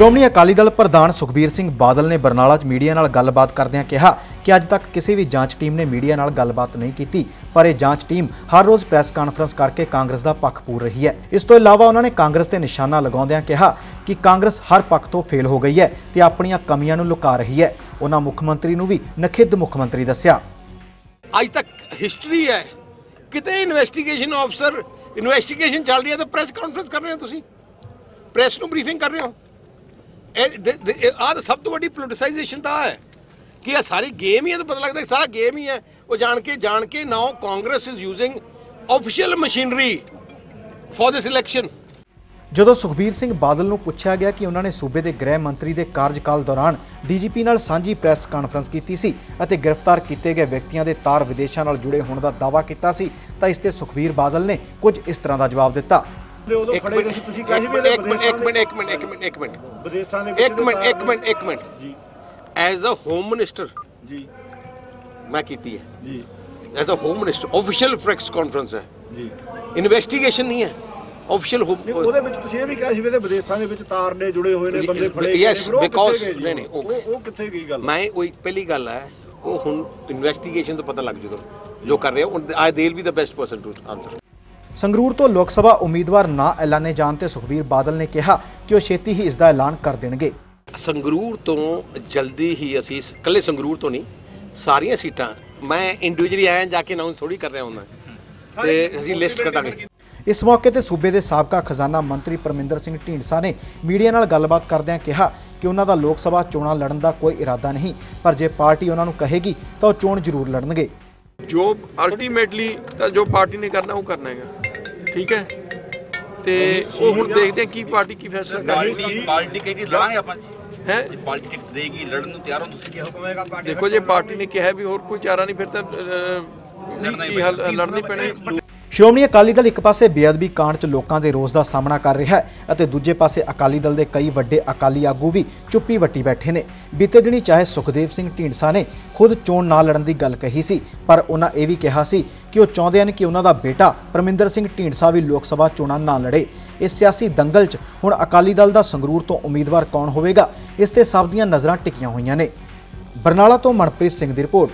ਸ਼੍ਰੋਮਣੀ ਅਕਾਲੀ ਦਲ ਪ੍ਰਧਾਨ ਸੁਖਬੀਰ ਸਿੰਘ ਬਾਦਲ ਨੇ ਬਰਨਾਲਾ 'ਚ ਮੀਡੀਆ ਨਾਲ ਗੱਲਬਾਤ ਕਰਦਿਆਂ ਕਿਹਾ ਕਿ ਅੱਜ ਤੱਕ ਕਿਸੇ ਵੀ ਜਾਂਚ ਟੀਮ ਨੇ ਮੀਡੀਆ ਨਾਲ ਗੱਲਬਾਤ ਨਹੀਂ ਕੀਤੀ, ਪਰ ਇਹ ਜਾਂਚ ਟੀਮ ਹਰ ਰੋਜ਼ ਪ੍ਰੈਸ ਕਾਨਫਰੰਸ ਕਰਕੇ ਕਾਂਗਰਸ ਦਾ ਪੱਖ ਪੂਰ ਰਹੀ ਹੈ। ਇਸ ਤੋਂ ਇਲਾਵਾ ਉਹਨਾਂ ਨੇ ਕਾਂਗਰਸ ਤੇ ਨਿਸ਼ਾਨਾ ਲਗਾਉਂਦਿਆਂ ਕਿਹਾ ਕਿ ਕਾਂਗਰਸ ਹਰ ਪੱਖ ਤੋਂ ਫੇਲ ਹੋ ਗਈ ਹੈ ਤੇ ਆਪਣੀਆਂ ਕਮੀਆਂ ਨੂੰ ਲੁਕਾ ਰਹੀ ਹੈ। ਉਹਨਾਂ ਮੁੱਖ ਮੰਤਰੀ ਨੂੰ ਵੀ ਨਖਿੱਧ ਮੁੱਖ ਮੰਤਰੀ ਦੱਸਿਆ। ਅੱਜ ਤੱਕ ਹਿਸਟਰੀ ਹੈ। ਕਿਤੇ ਇਨਵੈਸਟੀਗੇਸ਼ਨ ਆਫਸਰ ਇਨਵੈਸਟੀਗੇਸ਼ਨ ਚੱਲ ਰਹੀ ਹੈ ਤਾਂ ਪ੍ਰੈਸ ਕਾਨਫਰੰਸ ਕਰ ਰਹੇ ਹੋ ਤੁਸੀਂ? ਪ੍ਰੈਸ ਨੂੰ ਬਰੀਫਿੰਗ ਕਰ ਰਹੇ ਹੋ? ਇਹ ਆਹ ਸਭ ਤੋਂ ਵੱਡੀ ਪੋਲਿਟਿਸਾਈਜੇਸ਼ਨ ਤਾਂ ਹੈ ਕਿ ਇਹ ਸਾਰੀ ਗੇਮ ਹੀ ਹੈ ਤਾਂ ਪਤਾ ਲੱਗਦਾ ਸਾਰਾ ਗੇਮ ਹੀ ਹੈ। ਉਹ ਜਾਣ ਕੇ ਜਾਣ ਕੇ now Congress is using official machinery for this election ਜਦੋਂ ਸੁਖਬੀਰ ਸਿੰਘ ਬਾਦਲ ਨੂੰ ਪੁੱਛਿਆ ਗਿਆ ਕਿ ਉਹਨਾਂ ਨੇ ਸੂਬੇ ਦੇ ਗ੍ਰਹਿ ਮੰਤਰੀ ਦੇ ਕਾਰਜਕਾਲ ਦੌਰਾਨ ਡੀਜੀਪੀ ਨਾਲ ਸਾਂਝੀ ਪ੍ਰੈਸ ਕਾਨਫਰੰਸ ਕੀਤੀ ਸੀ ਅਤੇ ਗ੍ਰਿਫਤਾਰ ਕੀਤੇ ਗਏ ਵਿਅਕਤੀਆਂ ਦੇ ਤਾਰ ਵਿਦੇਸ਼ਾਂ ਨਾਲ ਜੁੜੇ ਹੋਣ ਦਾ ਦਾਅਵਾ ਕੀਤਾ ਸੀ, ਤਾਂ ਇਸ ਤੇ ਸੁਖਬੀਰ ਬਾਦਲ ਨੇ ਕੁਝ ਇਸ ਤਰ੍ਹਾਂ ਦਾ ਜਵਾਬ ਦਿੱਤਾ। ਤੇ ਉਦੋਂ ਇੱਕ ਖੜੇ ਮਿੰਟ ਸੀ ਤੁਸੀਂ ਕਿਹਾ ਸੀ ਵੀ ਇੱਕ ਇਹਦੇ ਮਿੰਟ ਇੱਕ ਮਿੰਟ ਇੱਕ ਮਿੰਟ ਇੱਕ ਮਿੰਟ ਇੱਕ ਮਿੰਟ। ਵਿਦੇਸ਼ਾਂ ਦੇ ਇੱਕ ਮਿੰਟ ਇੱਕ ਮਿੰਟ ਇੱਕ ਮਿੰਟ। ਜੀ। ਐਜ਼ ਅ ਹੋਮ ਮਿਨਿਸਟਰ ਜੀ। ਮੈਂ ਕੀਤੀ ਹੈ। ਜੀ। As a home minister official press conference ਹੈ। ਜੀ। ਇਨਵੈਸਟੀਗੇਸ਼ਨ ਨਹੀਂ ਹੈ। ਆਫੀਸ਼ੀਅਲ ਨਹੀਂ ਹੋਮ ਉਹਦੇ ਵਿੱਚ ਤੁਸੀਂ ਇਹ ਵੀ ਕਿਹਾ ਸੀ ਵੀ ਇਹਦੇ ਵਿਦੇਸ਼ਾਂ ਦੇ ਵਿੱਚ ਤਾਰ ਨੇ ਜੁੜੇ ਹੋਏ ਨੇ ਬੰਦੇ ਫੜੇ ਗਏ Yes, ਨੇ, ਫਿਰ ਉਹ because- ਕਿੱਥੇ ਗਏ ਜੀ? ਨਹੀਂ, ਨਹੀਂ, ਉਹ- ਉਹ ਉਹ ਕਿੱਥੇ ਗਈ ਗੱਲ? ਮੈਂ ਉਹ ਇੱਕ ਪਹਿਲੀ ਗੱਲ ਹੈ ਉਹ ਹੁਣ ਇਨਵੈਸਟੀਗੇਸ਼ਨ ਤੋਂ ਪਤਾ ਲੱਗ ਜੂਗਾ। ਜੋ ਕਰ ਰਹੇ ਹੋ I they'll be the best person to answer Sangrur ਤੋਂ ਲੋਕ ਸਭਾ ਉਮੀਦਵਾਰ ਨਾ ਐਲਾਨੇ ਜਾਣ ਤੇ ਸੁਖਬੀਰ ਬਾਦਲ ਨੇ ਕਿਹਾ ਕਿ ਉਹ ਛੇਤੀ ਹੀ ਇਸ ਦਾ ਐਲਾਨ ਕਰ ਦੇਣਗੇ। ਸੰਗਰੂਰ ਤੋਂ ਜਲਦੀ ਹੀ ਅਸੀਂ ਕੱਲੇ ਸੰਗਰੂਰ ਤੋਂ ਨਹੀਂ ਸਾਰੀਆਂ ਸੀਟਾਂ ਮੈਂ ਇੰਡੀਵਿਜੂਅਲੀ ਆਇਆ ਜਾ ਕੇ ਅਨਾਉਂਸ ਥੋੜੀ ਕਰ ਰਿਹਾ ਹੁੰਦਾ। ਤੇ ਅਸੀਂ ਲਿਸਟ ਕੱਟਾਂਗੇ ਇਸ ਮੌਕੇ ਤੇ ਸੂਬੇ ਦੇ ਸਾਬਕਾ ਖਜ਼ਾਨਾ ਮੰਤਰੀ ਪਰਮਿੰਦਰ ਸਿੰਘ ਢੀਂਡਸਾ ਨੇ ਮੀਡੀਆ ਨਾਲ ਗੱਲਬਾਤ ਕਰਦਿਆਂ ਕਿਹਾ ਕਿ ਉਹਨਾਂ ਦਾ ਲੋਕ ਸਭਾ ਚੋਣਾਂ ਲੜਨ ਦਾ ਕੋਈ ਇਰਾਦਾ ਨਹੀਂ ਪਰ ਜੇ ਪਾਰਟੀ ਉਹਨਾਂ ਨੂੰ ਕਹੇਗੀ ਤਾਂ ਉਹ ਚੋਣ ਜ਼ਰੂਰ ਲੜਨਗੇ। ਜੋ ਅਲਟੀਮੇਟਲੀ ਤਾਂ ਜੋ ਪਾਰਟੀ ਨੇ ਕਰਨਾ ਉਹ ਕਰਨਾ ਹੈਗਾ। ਠੀਕ ਹੈ? ਤੇ ਉਹ ਹੁਣ ਦੇਖਦੇ ਆ ਕੀ ਪਾਰਟੀ ਕੀ ਫੈਸਲਾ ਕਰਦੀ ਪਾਰਟੀ ਪਾਰਟੀ ਕਹੇਗੀ ਲੜਾਂਗੇ ਆਪਾਂ ਹੈ? ਜੇ ਪਾਰਟੀ ਟਿਕਟ ਦੇਗੀ ਲੜਨ ਨੂੰ ਤਿਆਰ ਹੋ ਤੁਸੀਂ ਕੀ ਹੁਕਮ ਹੋਏਗਾ ਪਾਰਟੀ ਦੇਖੋ ਜੇ ਪਾਰਟੀ ਨੇ ਕਿਹਾ ਵੀ ਹੋਰ ਕੋਈ ਚਾਰਾ ਨਹੀਂ ਫਿਰ ਤਾਂ ਕੀ ਹੱਲ ਲੜਨੀ ਪੈਣੀ। ਸ਼੍ਰੋਮਣੀ ਅਕਾਲੀ ਦਲ ਇੱਕ ਪਾਸੇ ਬੇਅਦਬੀ ਕਾਂਡ 'ਚ ਲੋਕਾਂ ਦੇ ਰੋਸ ਦਾ ਸਾਹਮਣਾ ਕਰ ਰਿਹਾ ਹੈ ਅਤੇ ਦੂਜੇ ਪਾਸੇ ਅਕਾਲੀ ਦਲ ਦੇ ਕਈ ਵੱਡੇ ਅਕਾਲੀ ਆਗੂ ਵੀ ਚੁੱਪੀ ਵੱਟੀ ਬੈਠੇ ਨੇ। ਬੀਤੇ ਦਿਨੀ ਚਾਹੇ ਸੁਖਦੇਵ ਸਿੰਘ ਢੀਂਡਸਾ ਨੇ ਖੁਦ ਚੋਣ ਨਾ ਲੜਨ ਦੀ ਗੱਲ ਕਹੀ ਸੀ, ਪਰ ਉਹਨਾਂ ਇਹ ਵੀ ਕਿਹਾ ਸੀ ਕਿ ਉਹ ਚਾਹੁੰਦੇ ਹਨ ਕਿ ਉਹਨਾਂ ਦਾ ਬੇਟਾ ਪਰਮਿੰਦਰ ਸਿੰਘ ਢੀਂਡਸਾ ਵੀ ਲੋਕ ਸਭਾ ਚੋਣਾਂ ਨਾ ਲੜੇ। ਇਸ ਸਿਆਸੀ ਦੰਗਲ 'ਚ ਹੁਣ ਅਕਾਲੀ ਦਲ ਦਾ ਸੰਗਰੂਰ ਤੋਂ ਉਮੀਦਵਾਰ ਕੌਣ ਹੋਵੇਗਾ? ਇਸ ਤੇ ਸਭ ਦੀਆਂ ਨਜ਼ਰਾਂ ਟਿਕੀਆਂ ਹੋਈਆਂ ਨੇ। ਬਰਨਾਲਾ ਤੋਂ ਮਨਪ੍ਰੀਤ ਸਿੰਘ ਦੀ ਰਿਪੋਰਟ।